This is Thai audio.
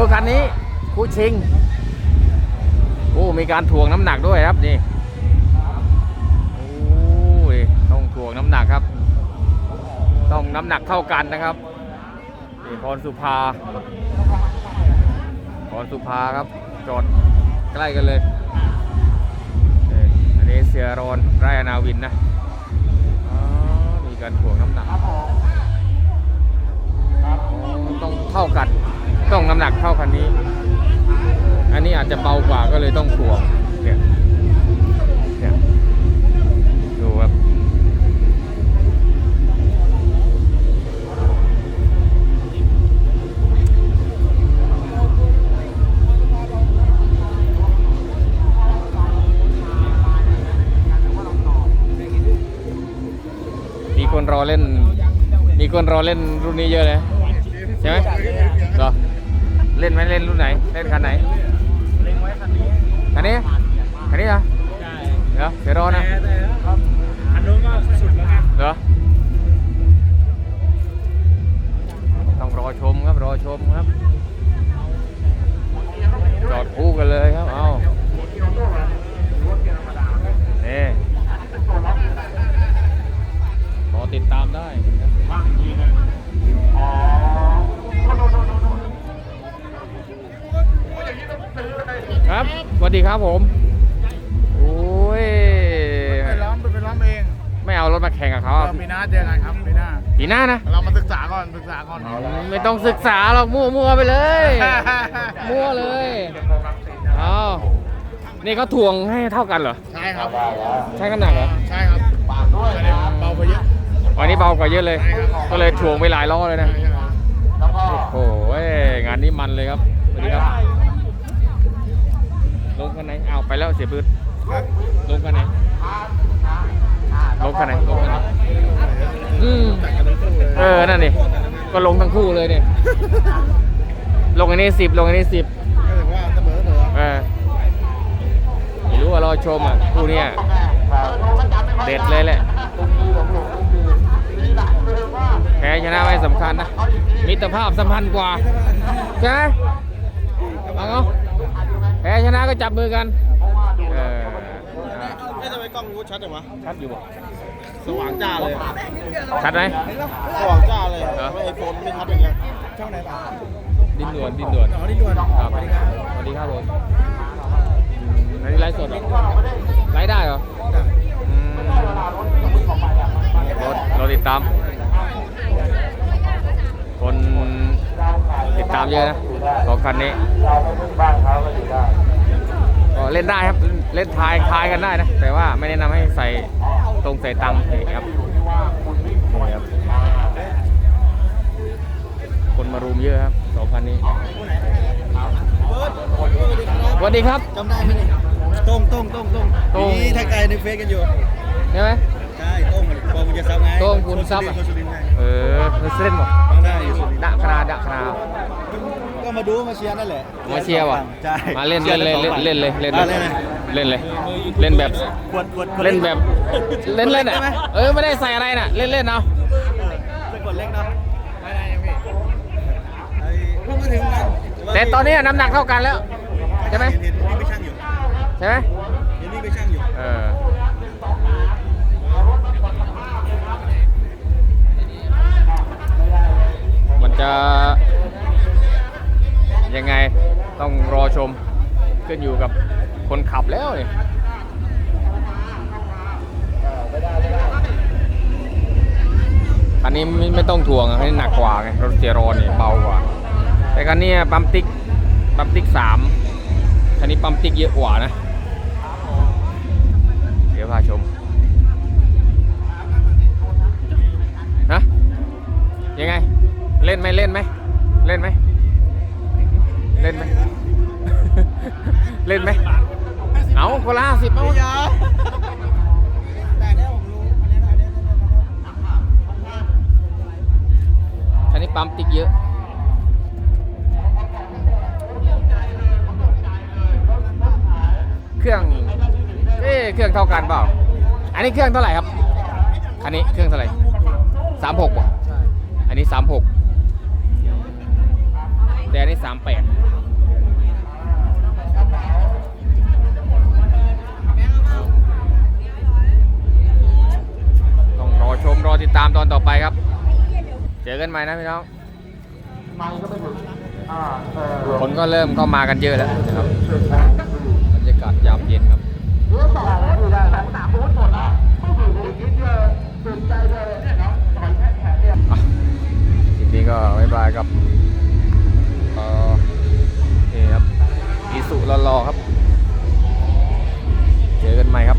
ดูคันนี้คู่ชิงโอ้มีการถ่วงน้ำหนักด้วยครับนี่โอ้ยต้องถ่วงน้ำหนักครับ ต้องน้ำหนักเท่ากันนะครับนี่พรสุภาพรสุภาครับจอดใกล้กันเลยอันนี้เสียรอนไรอนาวินนะมีการถ่วงน้ำหนักต้องเท่ากัน ต้องน้ำหนักเท่าคันนี้ อันนี้อาจจะเบากว่าก็เลยต้องถ่วงเนี่ยเนี่ยดูครับมีคนรอเล่น มีคนรอเล่นรุ่นนี้เยอะเลยใช่ไหมเหรอ เล่นไหมเล่นรุ่นไหน เล่นคันไหนเล็งไว้คันนี้คันนี้คันนี้เหรอใช่เหรอเดี๋ยวรอนะแต่แต่ครับอันนู้นก็สุดแล้วไงเหรอต้องรอชมครับรอชมครับจอดคู่กันเลยครับเอานี่รอติดตามได้ ครับสวัสดีครับผมโอ้ยไปล้อมไปล้อมเองไม่เอารถมาแข่งกับเขาเราอะปีหน้าเจอกันครับปีหน้าปีหน้านะเรามาศึกษาก่อนศึกษาก่อนไม่ต้องศึกษาหรอกมั่วมั่วไปเลย มั่วเลยเอานี่เขาถ่วงให้เท่ากันเหรอใช่ครับใช่กันหนักเหรอใช่ครับอันนี้เบาไปเยอะวันนี้เบากว่าเยอะเลย ก็เลยถ่วงไปหลายล้อเลยนะใช่ครับโอ้โหงานนี้มันเลยครับสวัสดีครับ ลงคันไหนเอาไปแล้วเสียบืดลงคันไหนลงคันไหนลงคันไหนอืมจัดกันทั้งคู่เลยเออนั่นนี่ก็ลงทั้งคู่เลยเนี่ยลงอันนี้สิบลงอันนี้สิบก็ถือว่าเสมอเสมอเออไม่รู้ว่ารอชมอะคู่เนี้ยเด็ดเลยแหละแพ้ชนะไม่สำคัญนะ มิตรภาพสำคัญกว่าใช่ไหมเอาเอาแพ้ชนะก็จับมือกันเออไม่ทำไมกล้องรู้ชัดจังวะชัดอยู่บ่สว่างจ้าเลยชัดไหมสว่างจ้าเลยเหรอไอโฟนไม่ชัดอย่างเงี้ยช่องไหนบ้างดินด่วนดินด่วนอ๋อนี่ด่วนครับสวัสดีครับผม เยอะนะสองคันนี้ก็เล่นได้ครับเล่นทายทายกันได้นะ แต่ว่าไม่แนะนำให้ใส่ตรงใส่ตังค์นี่ครับนี่ครับ คนมารุมเยอะครับสองคันนี้สวัสดีครับจำได้ไหมเนี่ยต้งต้งต้งต้งโต้งนี่ทักทายในเฟซกันอยู่ใช่ไหมใช่ต้งมันปอมุญทรัพย์ไงโต้งบุญทรัพย์อะคนสุรินทร์ไงเออเส้นหมดใช่อยู่สุรินทร์ดะคราดะครา ก็มาดูมาเชียร์นั่นแหละมาเชียร์ว่ะใช่มาเล่นเล่นเล่นเล่นเล่นเลยเล่นอะเลยเล่นเลยเล่นเลยเล่นแบบกดกดกดเล่นแบบเล่นเล่นอะได้ไหมเออไม่ได้ใส่อะไรน่ะเล่นเล่นเอาเออจะกดเล็กเนาะได้ได้ยังพี่ไอ้เพิ่งมาถึงกันแต่ตอนนี้น้ำหนักเท่ากันแล้วใช่ไหมเห็นเห็นนี่ไปช่างอยู่ใช่ไหม ขึ้นอยู่กับคนขับแล้วนี่คันนี้ไม่ไม่ต้องถ่วงให้หนักกว่าไงรถเจโรนี่เบากว่า แต่คันนี้ปั๊มติ๊กปั๊มติ๊กสามคันนี้ปั๊มติ๊กเยอะกว่านะเดี๋ยวพาชมนะยังไง เล่นไหมเล่นไหมเล่นไหมเล่นไหม เล่นไหม เอาคนละห้าสิบเอายาแต่เนี่ยผมรู้อันนี้อันนี้คันนี้ปั๊มติ๊กเยอะ เครื่อง เอ๊ะเครื่องเท่ากันเปล่า อันนี้เครื่องเท่าไหร่ครับ คันนี้เครื่องเท่าไหร่สามหกป่ะใช่อันนี้สามหกแต่อันนี้สามแปดามตอนต่อไปครับ เจอกันใหม่นะพี่น้องคนก็เริ่มเข้ามากันเยอะแล้วนะครับบรรยากาศยามเย็นครับอะคลิปนี้ก็บ๊ายบายครับเอ่อนี่ครับอีสุรอๆครับ เจอกันใหม่ครับ